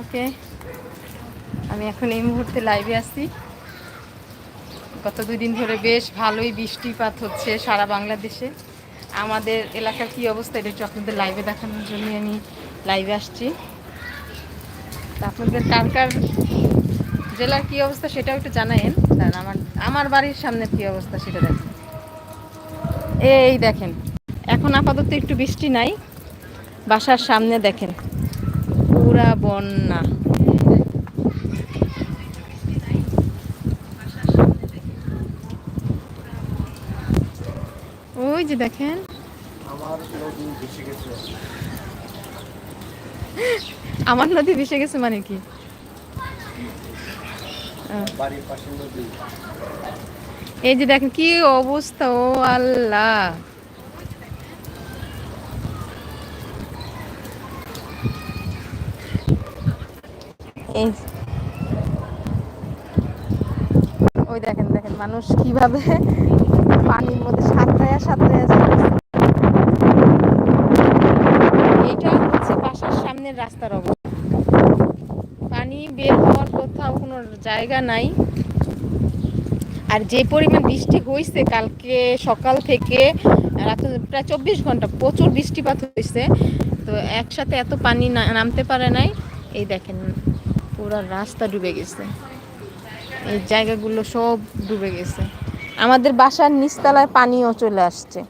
ওকে। আমি এখন এই মুহূর্তে লাইভে আসছি গত দুই দিন ধরে বেশ ভালোই বৃষ্টিপাত হচ্ছে সারা বাংলাদেশে। আমাদের এলাকার কি অবস্থা এটা একটু আপনাদের লাইভে দেখানোর জন্য আমি লাইভে আসছি। তা আপনাদের কার কার জেলার কী অবস্থা সেটাও একটু জানায়েন। কারণ আমার আমার বাড়ির সামনে কী অবস্থা সেটা দেখেন। এই দেখেন, এখন আপাতত একটু বৃষ্টি নাই। বাসার সামনে দেখেন। পুরা বন্যা। ওই যে দেখেন। আমার নদী ভেসে গেছে মানে কি? এই যে দেখেন কি অবস্থা ও আল্লাহ। ওই দেখেন দেখেন, মানুষ কীভাবে পানির মধ্যে সাঁতরায়া সাঁতরায়া যাচ্ছে। এইটা হচ্ছে বাসার সামনের রাস্তার অবস্থা। পানি বের হওয়ার কোথাও কোনো জায়গা নাই। আর যে পরিমাণ বৃষ্টি হয়েছে কালকে সকাল থেকে, রাত প্রায় চব্বিশ ঘণ্টা প্রচুর বৃষ্টিপাত হয়েছে তো একসাথে এত পানি নামতে পারে নাই। এই দেখেন পুরো রাস্তা ডুবে গেছে। এই জায়গাগুলো সব ডুবে গেছে। আমাদের বাসার নিচতলায় পানিও চলে আসছে।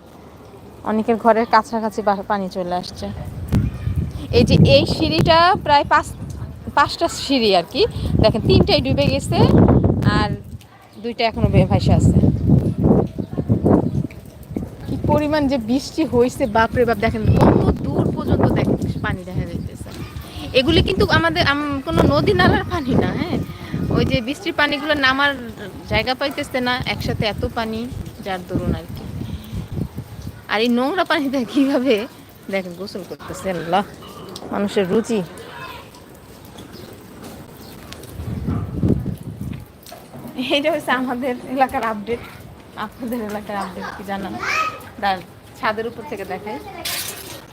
অনেকের ঘরের কাছাকাছি পানি চলে আসছে। এই যে এই সিঁড়িটা প্রায় পাঁচ, পাঁচটা সিঁড়ি আর কি। দেখেন, তিনটাই ডুবে গেছে আর দুইটা এখনও বে- ভাসে আছে। কি পরিমাণ যে বৃষ্টি হয়েছে বাপরে বাপ, দেখেন, কত দূর পর্যন্ত দেখেন পানি দেখা যাইতেছে এগুলি কিন্তু আমাদের কোনো নদী নালার পানি না হ্যাঁ? ওই যে বৃষ্টির পানিগুলো নামার জায়গা পাইতেছে না, একসাথে এত পানি, যার দরুন আর কি। আর এই নোংরা পানিতে কীভাবে দেখেন, গোসল করতেছে, আল্লাহ, মানুষের রুচি। এইটা হচ্ছে আমাদের এলাকার আপডেট আপনাদের এলাকার আপডেট কি জানান? দাঁড় ছাদের উপর থেকে দেখাই।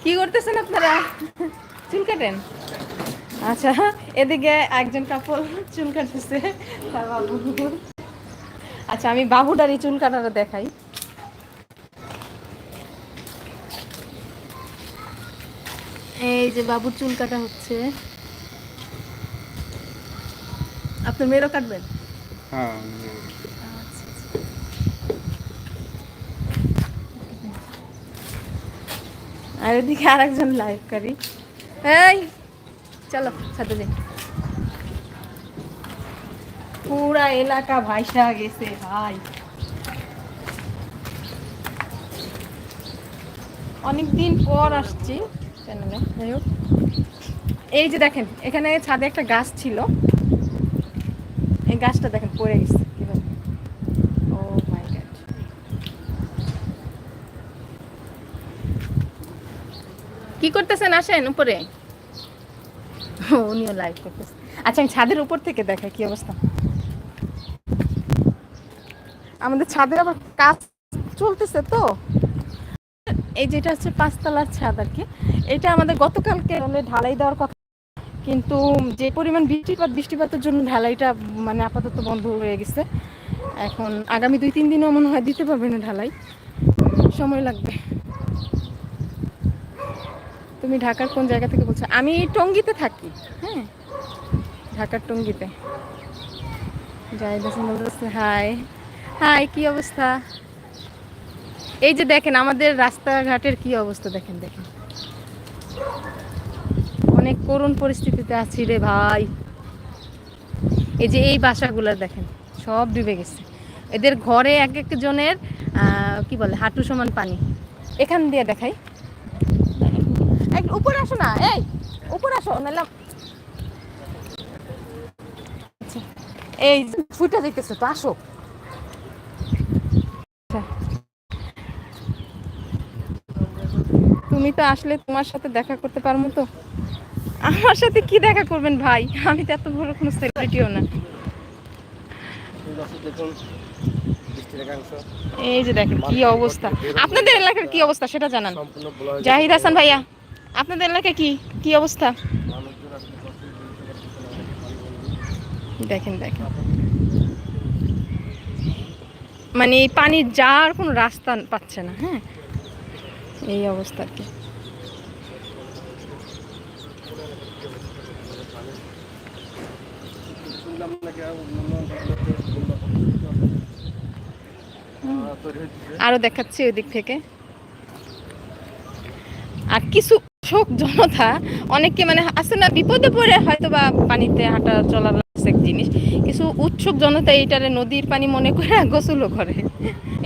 কি করতেছেন আপনারা? চুল কাটেন? আচ্ছা এদিকে একজন কাপড় চুল কাটতেছে। তার বাবু। আচ্ছা আমি বাবুটারই চুল কাটাটা দেখাই। এই যে বাবুর চুল কাটা হচ্ছে। আপনার মেয়েরও কাটবেন? হ্যাঁ আর এদিকে আর একজন লাইভ করি এই চলো সাথে যাই। পুরা এলাকা ভাইসা গেছে, ভাই। অনেকদিন পর আসছি। চ্যানেলে যাই হোক। এই যে দেখেন, এখানে ছাদে একটা গাছ ছিল। এই গাছটা দেখেন, পড়ে গেছে ও গড কি করতেছেন, আসেন উপরে। উনিও লাইভ করতেছে আচ্ছা আমি ছাদের উপর থেকে দেখাই কি অবস্থা। আমাদের ছাদের আবার কাজ চলতেছে তো। এই যেটা হচ্ছে পাঁচতলার ছাদ আর কি, এটা আমাদের গতকালকে ঢালাই দেওয়ার কথা। কিন্তু যে পরিমাণ বৃষ্টিপাত, বৃষ্টিপাতের জন্য ঢালাইটা মানে আপাতত বন্ধ হয়ে গেছে। এখন আগামী দুই, তিন দিনও মনে হয় দিতে পারবে না ঢালাই। সময় লাগবে। তুমি ঢাকার কোন জায়গা থেকে বলছো? আমি টঙ্গিতে থাকি। হ্যাঁ ঢাকার টঙ্গিতে। জাহিদ হাসান বলতেছে, হাই। হাই, কি অবস্থা? এই যে দেখেন, আমাদের রাস্তাঘাটের কি অবস্থা দেখেন দেখেন। অনেক করুণ পরিস্থিতিতে আছি রে ভাই। এই যে এই বাসাগুলো দেখেন, সব ডুবে গেছে। এদের ঘরে এক একজনের কি বলে, হাঁটু সমান পানি। এখান দিয়ে দেখাই। উপরে আসো না এই উপরে আসো নাহলে আচ্ছা, এই ফুটা দেখতেছে তো আসো। তুমি তো আসলে তোমার সাথে দেখা করতে পারব তো। আমার সাথে কি দেখা করবেন ভাই? আমি তো এত বড় কোনো সেলিব্রিটিও না। এই যে দেখেন কি অবস্থা। আপনাদের এলাকার কি অবস্থা সেটা জানান। জাহিদ হাসান ভাইয়া। আপনাদের এলাকায় কি কি অবস্থা? দেখেন দেখেন। মানে এই পানির যাওয়ার কোনো রাস্তা পাচ্ছে না হ্যাঁ? এই অবস্থা আর কি। আরও দেখাচ্ছি ওই দিক থেকে। আর কিছু শোক জনতা অনেকে মানে আছে না বিপদে পড়ে হয়তো বা পানিতে হাঁটা চলার এক জিনিস কিছু উৎসুক জনতা এইটারে নদীর পানি মনে করে গোসলও করে।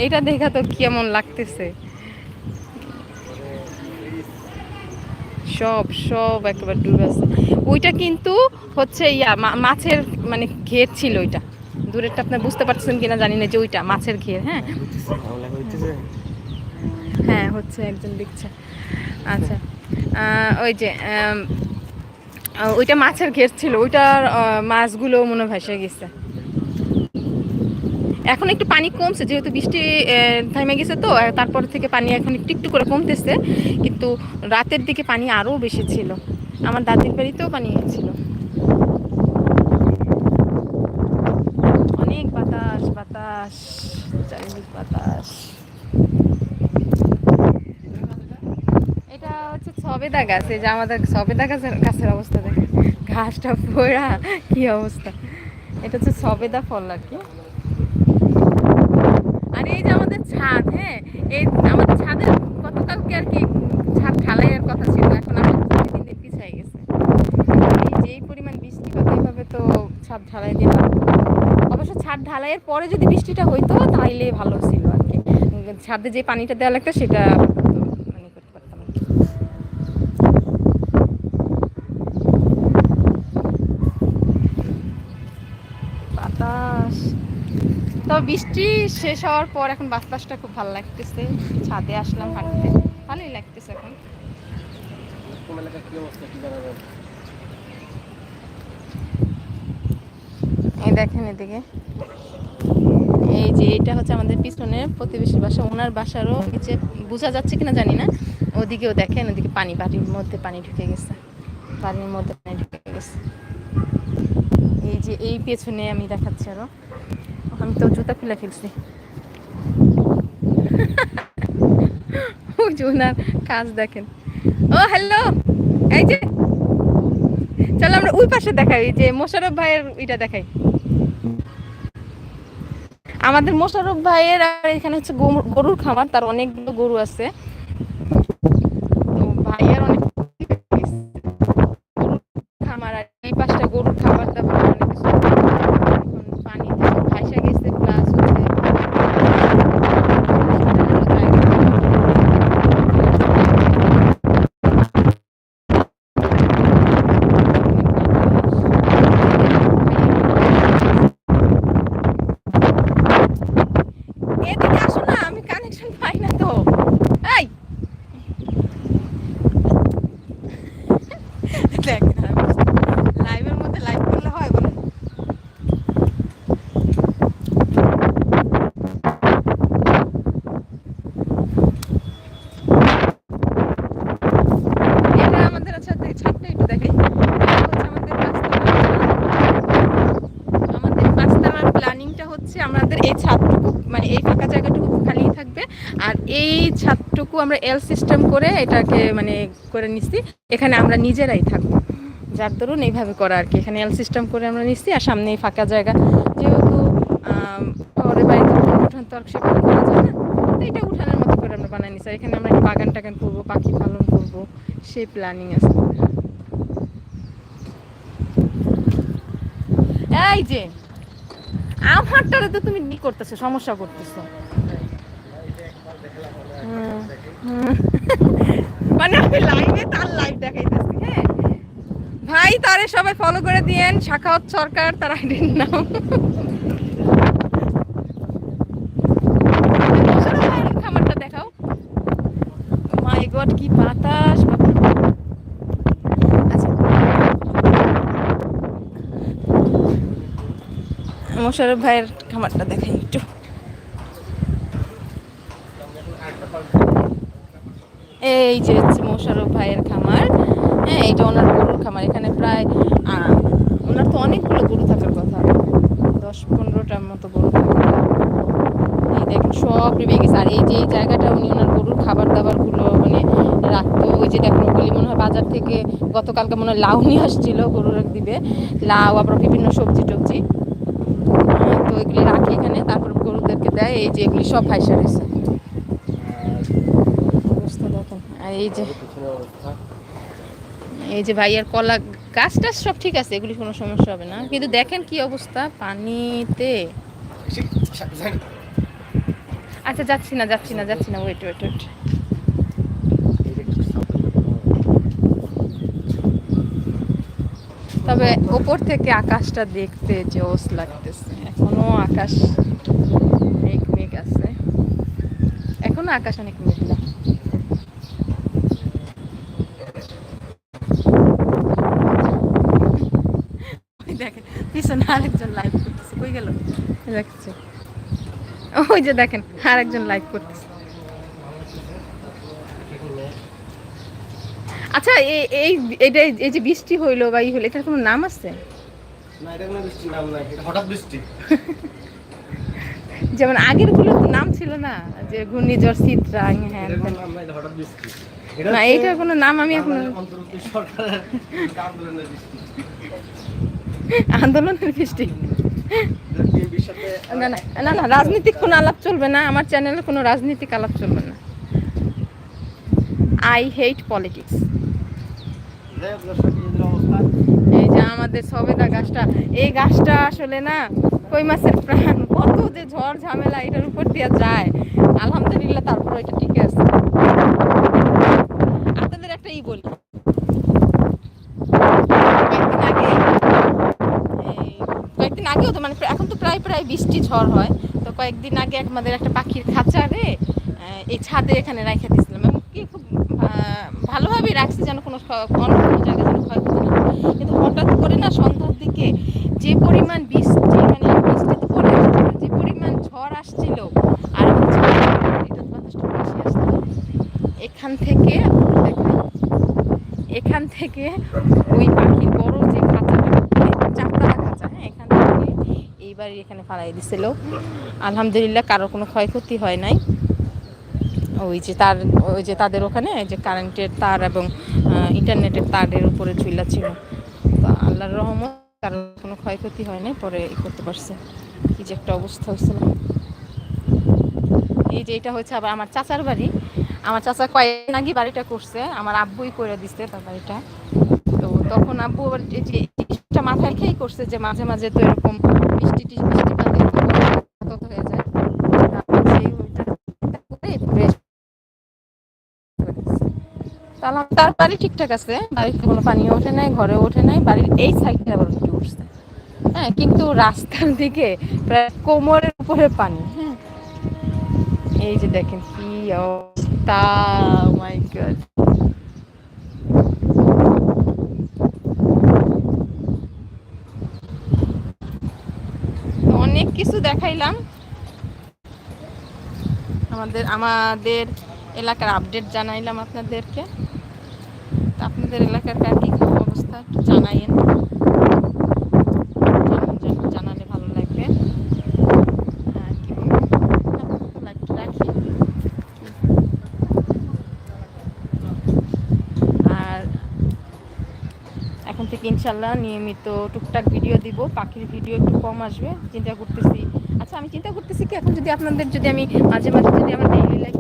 এইটা দেখা তো কেমন লাগতেছে। সব সব একেবারে ডুবে আছে ওইটা কিন্তু হচ্ছে ইয়া মাছের মানে ঘের ছিল ওইটা। দূরেরটা আপনার বুঝতে পারছেন কিনা জানি না যে ওইটা মাছের ঘের হ্যাঁ? হ্যাঁ হচ্ছে একজন লিখছে আচ্ছা। ওই যে ওইটা মাছের ঘের ছিল, ওইটার মাছগুলো মনে ভেসে গেছে। এখন একটু পানি কমছে, যেহেতু বৃষ্টি থেমে গেছে তো তারপর থেকে পানি এখন একটু একটু করে কমতেছে, কিন্তু রাতের দিকে পানি আরও বেশি ছিল। আমার দাদির বাড়িতেও পানি ছিল। অনেক বাতাস বাতাস, চারিদিক বাতাস এটা হচ্ছে সবেদা গাছ এই যে আমাদের সবেদা গাছের গাছের অবস্থা দেখে। ঘাসটা পোড়া, কি অবস্থা? এটা হচ্ছে সবেদা ফল আর কি। আর এই যে আমাদের ছাদ হ্যাঁ? এই আমাদের ছাদের গতকালকে আর কি ছাদ ঢালাইয়ের কথা ছিল, এখন আবার দিন গেছে। এই যে এই পরিমাণ বৃষ্টিপাত এইভাবে তো ছাদ ঢালাই দিলাম অবশ্য ছাদ ঢালাইয়ের পরে যদি বৃষ্টিটা হইতো, তাইলে ভালো ছিল আর কি। ছাদে যে পানিটা দেওয়া লাগতো, সেটা মানে করতে পারতাম আর কি। বাতাস তবে বৃষ্টি শেষ হওয়ার পর এখন বাতাসটা খুব ভালো লাগতেছে। ছাদে আসলাম হাঁটতে। ভালোই লাগতেছে এখন। এই দেখেন এদিকে। এই যে এটা হচ্ছে আমাদের পিছনের প্রতিবেশীর বাসা। ওনার বাসারও নিচে বোঝা যাচ্ছে কিনা জানি না। ওদিকেও দেখেন ওদিকে পানি বাড়ির মধ্যে পানি ঢুকে গেছে। বাড়ির মধ্যে পানি ঢুকে গেছে। এই যে এই পেছনে আমি দেখাচ্ছি আরও। আমি তো জুতা খুলে ফেলছি। কাজ দেখেন। ও হ্যালো এই যে, চলো আমরা ওই পাশে দেখাই, যে মোশারফ ভাইয়ের ওইটা দেখাই। আমাদের মোশারফ ভাইয়ের আর এখানে হচ্ছে গরু- গরুর খামার, তার অনেকগুলো গরু আছে তো ভাইয়ের অনেক গরুর খামার আর এই পাশটা গরুর খাবার দাবার অনেক কিছু এখন পানি থেকে ভাইসা গেছে প্লাস হচ্ছে এদিকে আসো না আমি কানেকশন পাই না তো এই দেখ লাইভের মধ্যে লাইভ করলে হয় বলে এটা আমাদের আচ্ছা দে- ছাদটা একটু দেখাই এটা হচ্ছে আমাদের পাঁচতলার আমাদের পাঁচতলার প্ল্যানিংটা হচ্ছে আমাদের এই ছাদটুকু মানে এই ফাঁকা জায়গাটুকু খালি থাকবে আর এই ছাদটুকু আমরা এল সিস্টেম করে এটাকে মানে করে নিচ্ছি। এখানে আমরা নিজেরাই থাকব। যার দরুন এইভাবে করা আর কি। এখানে এল সিস্টেম করে আমরা নিচ্ছি আর সামনে ফাঁকা জায়গা। যেহেতু শহরের বাড়িতে উঠান তো আর সেভাবে করা যায় না। তো এটা উঠানের মতো করে আমরা বানাই নিচ্ছি। আর এখানে আমরা বাগান টাগান করব, পাখি পালন করব। সেই প্ল্যানিং আছে। এই যে, আমারটারে তো তুমি করতেছো? সমস্যা করতেছো। মানে আমি লাইভে তার লাইভ দেখাইতেছি হ্যাঁ। ভাই তারে সবাই ফলো করে দিয়েন শাখাওয়াত সরকার তার আইডির নাম। খামারটা দেখাও। মাই গড কি বাতাস। আচ্ছা। মোশারফ ভাইয়ের খামারটা দেখাই একটু। এই যে মোশারফ ভাইয়ের খামার হ্যাঁ এইটা ওনার গরুর খামার, এখানে প্রায় ওনার তো অনেকগুলো গরু থাকার কথা, দশ পনেরোটার মতো গরু। এই দেখেন, সব ডুবে গেছে। আর এই যে এই জায়গাটা উনি ওনার গরুর খাবার দাবারগুলো মানে রাখতো, ওই যে দেখেন, ওগুলি মনে হয় বাজার থেকে গতকালকে মনে হয় লাউ নিয়ে আসছিল, গরুর দিবে। লাউ, আবার বিভিন্ন সবজি টবজি। তো এগুলি রাখে এখানে, তারপর গরুদেরকে দেয়। এই যে এগুলি সব ভাইসা রয়েছে অবস্থা দেখেন আর এই যে এই যে ভাইয়ার কলা গাছ টাছ সব ঠিক আছে, এগুলি কোনো সমস্যা হবে না। কিন্তু দেখেন কি অবস্থা, পানিতে। আচ্ছা যাচ্ছি না যাচ্ছি না যাচ্ছি না। ওয়েট ওয়েট ওয়েট তবে ওপর থেকে আকাশটা দেখতে জোস লাগতেছে। এখনও আকাশ মেঘ মেঘ আছে। এখনও আকাশ অনেক মেঘলা ওই দেখেন পিছনে আরেকজন লাইভ করতেছে। কই গেল? দেখছে ওই যে দেখেন আরেকজন লাইভ করতেছে। আচ্ছা এই এই এটা এই যে বৃষ্টি হইল বা ই হলো এটার কোনো নাম আছে? না এটা কোনো বৃষ্টির নাম নাই এটা হঠাৎ বৃষ্টি। যেমন আগেরগুলো নাম ছিল না যে ঘূর্ণিঝড় চিত্রাং হ্যাঁ না এইটার কোনো নাম আমি এখন আন্দোলনের বৃষ্টি। না না না রাজনীতিক কোনো আলাপ চলবে না, আমার চ্যানেলে কোনো রাজনীতিক আলাপ চলবে না। আই হেট পলিটিক্স এই যে আমাদের সবেদা গাছটা, এই গাছটা আসলে না, কই মাছের প্রাণ? কত যে ঝড় ঝামেলা এটার উপর দিয়ে যায়। আলহামদুলিল্লাহ তারপর এটা টিকে আছে। আপনাদের একটা ই বলি কয়েকদিন আগে এই কয়েকদিন আগেও তো মানে এখন তো প্রায় প্রায় বৃষ্টি ঝড় হয়। তো কয়েকদিন আগে আমাদের একটা পাখির খাঁচারে এই ছাদে এখানে রাখা দিয়েছিলাম। এবং কি খুব আহ, ভালোভাবেই রাখছি যেন কোনো অন্য কোনো জায়গায় যেন ক্ষয়ক্ষতি না। কিন্তু হঠাৎ করে না সন্ধ্যার দিকে যে পরিমাণ বৃষ্টি মানে বৃষ্টি তো পরে আসছিল, যে পরিমাণ ঝড় আসছিল আর এটা বাতাসটা বেশি আসছিল এখান থেকে এখান থেকে ওই পাখির বড় যে খাঁচাটা মানে চারতলা খাঁচা হ্যাঁ এখান থেকে এইবারই এখানে ফালাই দিছিল। আলহামদুলিল্লাহ কারও কোনো ক্ষয়ক্ষতি হয় নাই। ওই যে তার, ওই যে তাদের ওখানে যে কারেন্টের তার এবং ইন্টারনেটের তারের উপরে ঝুলা ছিল। তো আল্লাহর রহমত কারও কোনো ক্ষয়ক্ষতি হয় নাই, পরে ই করতে পারছে। কি যে একটা অবস্থা হয়েছিল। এই যে এটা হচ্ছে আবার আমার চাচার বাড়ি। আমার চাচা কয়েকদিন আগে বাড়িটা করছে, আমার আব্বুই করে দিচ্ছে তার বাড়িটা। তো তখন আব্বু আবার যে মাথায় খেয়েই করছে যে মাঝে মাঝে তো এরকম টিস- বৃষ্টিপাতে হয়ে যায় তার বাড়ি ঠিকঠাক আছে, বাড়িতে কোনো পানিও ওঠে নাই ঘরে ওঠে নাই, বাড়ির এই সাইডে আবার উঠে উঠছে। হ্যাঁ কিন্তু রাস্তার দিকে প্রায় কোমরের উপরে পানি হ্যাঁ। এই যে দেখেন কি অবস্থা মাই গড অনেক কিছু দেখাইলাম। আমাদের আমাদের এলাকার আপডেট জানাইলাম আপনাদেরকে। তা আপনাদের এলাকার কার কি অবস্থা একটু জানাইন জানান- জানান- জানালে ভালো লাগবে আর কি বলব? আপাতত লাইকটা রাখি আর এখন থেকে ইনশাল্লাহ নিয়মিত টুকটাক ভিডিও দিব, পাখির ভিডিও একটু কম আসবে, চিন্তা করতেছি। আচ্ছা আমি চিন্তা করতেছি কি, এখন যদি আপনাদের যদি আমি মাঝে মাঝে যদি আমার ডেইলি লাইফ